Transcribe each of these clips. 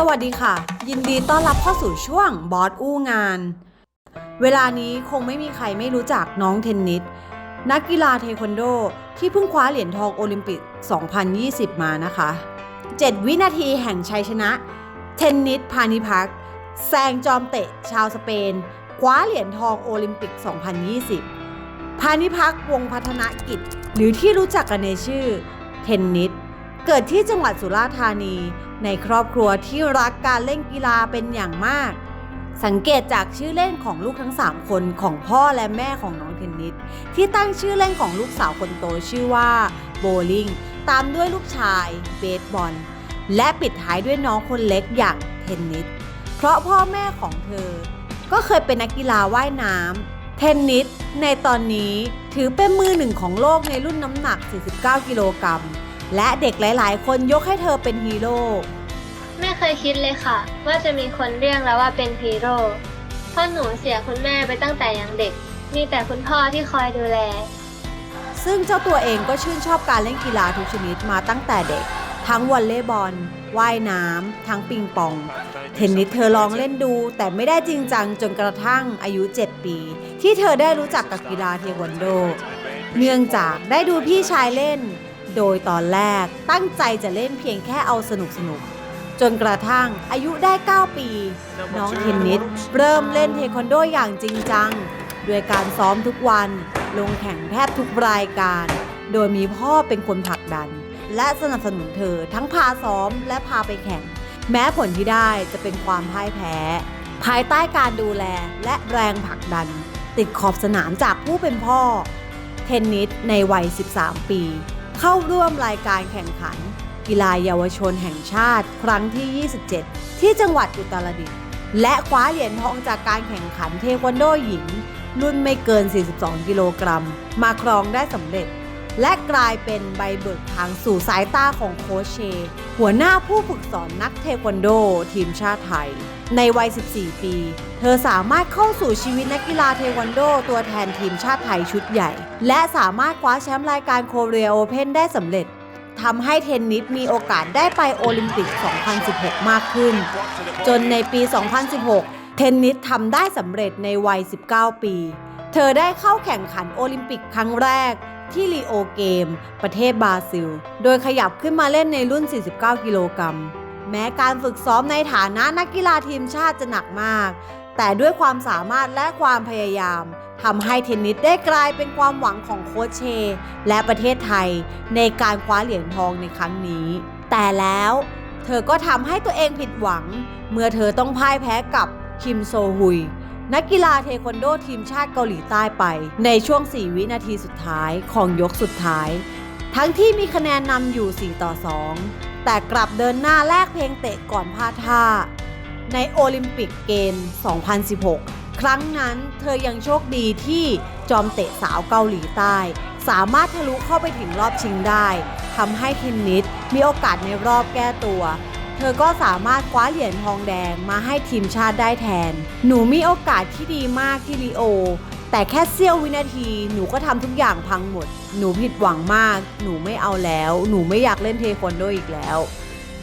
สวัสดีค่ะ ยินดีต้อนรับเข้าสู่ช่วงบอสอู้งาน เวลานี้คงไม่มีใครไม่รู้จักน้องเทนนิสนักกีฬาเทควันโด ที่เพิ่งคว้าเหรียญทองโอลิมปิก 2020 มานะคะ 7 วินาทีแห่งชัยชนะ เทนนิสพานิพักแซงจอมเตะชาวสเปน คว้าเหรียญทองโอลิมปิก 2020 พานิพักวงพัฒนกิจ หรือที่รู้จักกันในชื่อเทนนิส เกิดที่จังหวัดสุราษฎร์ธานี ในครอบครัวที่รักการเล่นกีฬาเป็นอย่างมาก สังเกตจากชื่อเล่นของลูกทั้ง 3 คนของพ่อและแม่ของน้องเทนนิสที่ตั้งชื่อเล่นของลูกสาวคนโตชื่อว่าโบลิ่งตามด้วยลูกชายเบสบอลและปิดท้ายด้วยน้องคนเล็กอย่างเทนนิสเพราะพ่อแม่ของเธอ ก็เคยเป็นนักกีฬาว่ายน้ำเทนนิสในตอนนี้ถือเป็นมือหนึ่งของโลกในรุ่นน้ำหนัก 49 กิโลกรัม และเด็กหลาย ๆ คนยกให้เธอเป็นฮีโร่ไม่เคยคิดเลยค่ะ ว่าจะมีคนเรียกแล้วว่าเป็นฮีโร่เพราะหนูเสียคุณแม่ไปตั้งแต่ยังเด็ก มีแต่คุณพ่อที่คอยดูแล ซึ่งเจ้าตัวเองก็ชื่นชอบการเล่นกีฬาทุกชนิดมาตั้งแต่เด็ก ทั้งวอลเลย์บอล ว่ายน้ำ ทั้งปิงปอง เทนนิสเธอลองเล่นดู แต่ไม่ได้จริงจังจนกระทั่งอายุ 7 ปี ที่เธอได้รู้จักกับกีฬาเทควันโด เนื่องจากได้ดูพี่ชายเล่น โดยตอนแรกตั้งใจจะเล่นเพียงแค่เอาสนุกสนุกๆจนกระทั่งอายุได้ 9 ปี น้องเทนนิสเริ่มเล่นเทควันโดอย่างจริงจัง ด้วยการซ้อมทุกวัน ลงแข่งแทบทุกรายการ โดยมีพ่อเป็นคนผลักดัน และสนับสนุนเธอทั้งพาซ้อมและพาไปแข่ง แม้ผลที่ได้จะเป็นความพ่ายแพ้ ภายใต้การดูแลและแรงผลักดัน ติดขอบสนามจากผู้เป็นพ่อ เทนนิสในวัย 13 ปี เข้าร่วมรายการแข่งขัน กีฬาเยาวชนแห่งชาติ ครั้งที่ 27 ที่จังหวัดอุตรดิตถ์และคว้าเหรียญทองจากการแข่งขันเทควันโดหญิง รุ่นไม่เกิน 42 กิโลกรัม มาครองได้สำเร็จ และกลายเป็นใบเบิกทางสู่สายตาของโคชเช หัวหน้าผู้ฝึกสอนนักเทควันโด ทีมชาติไทย ในวัย 14 ปี เธอสามารถเข้าสู่ชีวิตนักกีฬาเทควันโด ตัวแทนทีมชาติไทยชุดใหญ่ และสามารถคว้าแชมป์รายการโคเรียโอเพนได้สำเร็จทำให้เทนนิสมีโอกาสได้ไปโอลิมปิก 2016 มากขึ้น จนในปี 2016 เทนนิสทำได้สำเร็จในวัย 19 ปี เธอได้เข้าแข่งขันโอลิมปิกครั้งแรกที่ลีโอเกม ประเทศบราซิล โดยขยับขึ้นมาเล่นในรุ่น 49 กิโลกรัม แม้การฝึกซ้อมในฐานะนักกีฬาทีมชาติจะหนักมาก แต่ด้วยความสามารถและความพยายามทำให้เทนนิสได้กลายเป็นความหวังของโค้ชเช และประเทศไทยในการคว้าเหรียญทองในครั้งนี้ แต่แล้วเธอก็ทำให้ตัวเองผิดหวัง เมื่อเธอต้องพ่ายแพ้กับคิมโซฮุยนักกีฬาเทควันโดทีมชาติเกาหลีใต้ไป ในช่วง 4 วินาทีสุดท้ายของยกสุดท้าย ทั้งที่มีคะแนนนำอยู่ 4 ต่อ 2 แต่กลับเดินหน้าแลกเพลงเตะก่อนพลาดท่า ในโอลิมปิกเกม 2016 ครั้งนั้นเธอยังโชคดีที่จอมเตะสาวเกาหลีใต้ สามารถทะลุเข้าไปถึงรอบชิงได้ทำให้เทนนิสมีโอกาสในรอบแก้ตัว เธอก็สามารถคว้าเหรียญทองแดงมาให้ทีมชาติได้แทน หนูมีโอกาสที่ดีมากที่ลีโอ แต่แค่เสี้ยววินาทีหนูก็ทำทุกอย่างพังหมด หนูผิดหวังมาก หนูไม่เอาแล้ว หนูไม่อยากเล่นเทควันโดอีกแล้ว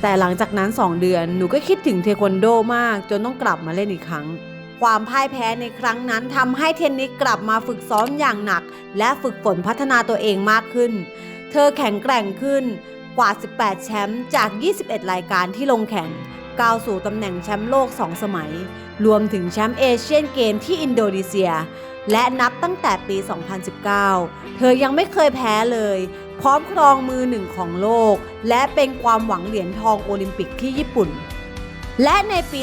แต่หลังจากนั้น 2 เดือนหนูก็คิดถึงเทควันโดมาก จนต้องกลับมาเล่นอีกครั้ง ความพ่ายแพ้ในครั้งนั้นทำให้เทนนิสกลับมาฝึกซ้อมอย่างหนัก และฝึกฝนพัฒนาตัวเองมากขึ้น เธอแข็งแกร่งขึ้นกว่า 18 แชมป์จาก 21 รายการที่ลงแข่ง ก้าวสู่ตำแหน่งแชมป์โลก 2 สมัย รวมถึงแชมป์เอเชียนเกมที่อินโดนีเซีย และนับตั้งแต่ปี 2019 เธอยังไม่เคยแพ้เลย พร้อมครองมือหนึ่งของโลก และเป็นความหวังเหรียญทองโอลิมปิกที่ญี่ปุ่น และในปี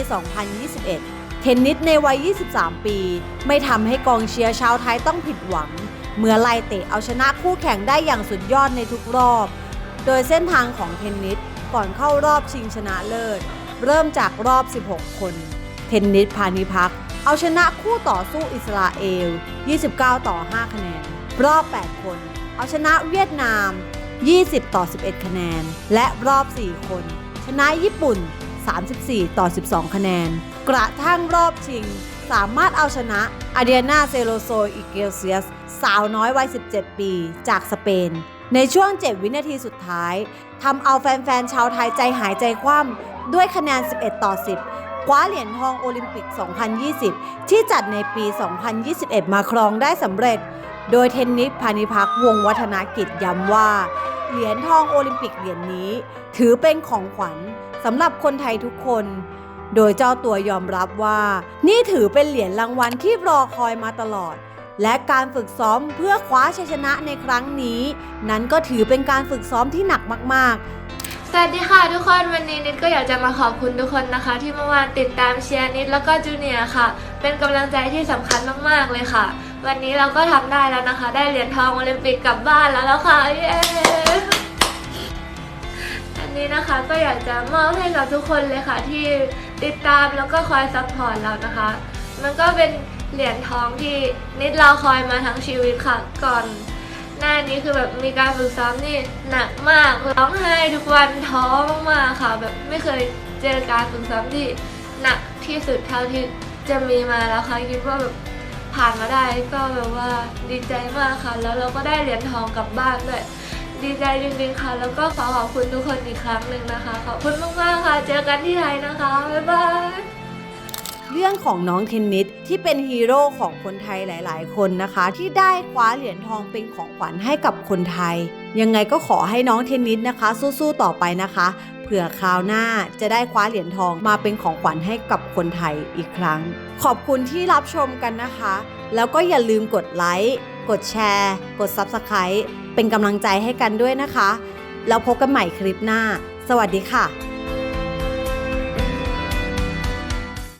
2021 เทนนิสในวัย 23 ปี ไม่ทำให้กองเชียร์ชาวไทยต้องผิดหวัง เมื่อไล่เตะเอาชนะคู่แข่งได้อย่างสุดยอดในทุกรอบ โดยเส้นทางของเทนนิสก่อนเข้ารอบชิงชนะเลิศ เริ่มจากรอบ 16 คน เทนนิสพานิพัก เอาชนะคู่ต่อสู้อิสราเอล 29 ต่อ 5 คะแนน รอบ 8 คน เอาชนะเวียดนาม 20 ต่อ 11 คะแนน และรอบ 4 คน ชนะญี่ปุ่น 34 ต่อ 12 คะแนน กระทั่งรอบชิง สามารถเอาชนะอาเดียนาเซโลโซอิเกลเซียส สาวน้อยวัย 17 ปี จากสเปน ในช่วง 7 วินาทีสุดท้ายทำเอาแฟนๆ ชาวไทยใจหายใจคว่ำด้วยคะแนน 11 ต่อ 10 คว้าเหรียญทองโอลิมปิก 2020 ที่จัดในปี 2021 มาครองได้สำเร็จ โดยเทนนิสพานิพักวงวัฒนกิจย้ำว่า เหรียญทองโอลิมปิกเหรียญนี้ ถือเป็นของขวัญสำหรับคนไทยทุกคน โดยเจ้าตัวยอมรับว่า นี่ถือเป็นเหรียญรางวัลที่รอคอยมาตลอด และการฝึกซ้อมเพื่อคว้าชัยชนะในครั้งนี้ นั้นก็ถือเป็นการฝึกซ้อมที่หนักมากๆสวัสดีค่ะทุกคนวันนี้นิดก็อยากจะมาขอบคุณทุกคนนะคะ ที่เมื่อวานติดตามเชียร์นิดแล้วก็จูเนียร์ค่ะ เป็นกำลังใจที่สำคัญมากๆเลยค่ะ วันนี้เราก็ทำได้แล้วนะคะ ได้เหรียญทองโอลิมปิกกลับบ้านแล้วแล้วค่ะเย้อันนี้นะคะก็อยากจะมอบให้กับทุกคนเลยค่ะ ที่ติดตามแล้วก็คอยซัพพอร์ตเรานะคะ มันก็เป็น เหรียญทองที่นิดเราคอยมาทั้งชีวิตค่ะก่อน หน้านี้คือแบบมีการฝึกซ้อมนี่หนักมากร้องไห้ทุกวันท้อมากๆค่ะ แบบไม่เคยเจอการฝึกซ้อมที่หนักที่สุดเท่าที่จะมีมาแล้วค่ะคิดว่าแบบผ่านมาได้ก็แบบว่าดีใจมากค่ะ แล้วเราก็ได้เหรียญทองกลับบ้านด้วยดีใจจริงๆค่ะ แล้วก็ขอขอบคุณทุกคนอีกครั้งหนึ่งนะคะขอบคุณมากๆค่ะ เจอกันที่ไทยนะคะบ๊ายบาย เรื่องของน้องเทนนิสที่เป็นฮีโร่ของคนไทยหลาย ๆ คนนะคะ ที่ได้คว้าเหรียญทองเป็นของขวัญให้กับคนไทย ยังไงก็ขอให้น้องเทนนิสนะคะ สู้ ๆ ต่อไปนะคะเผื่อคราวหน้าจะได้คว้าเหรียญทองมาเป็นของขวัญให้กับคนไทยอีกครั้ง ขอบคุณที่รับชมกันนะคะ แล้วก็อย่าลืมกดไลค์กดแชร์ กด Subscribe เป็นกำลังใจให้กันด้วยนะคะ แล้วพบกันใหม่คลิปหน้า สวัสดีค่ะ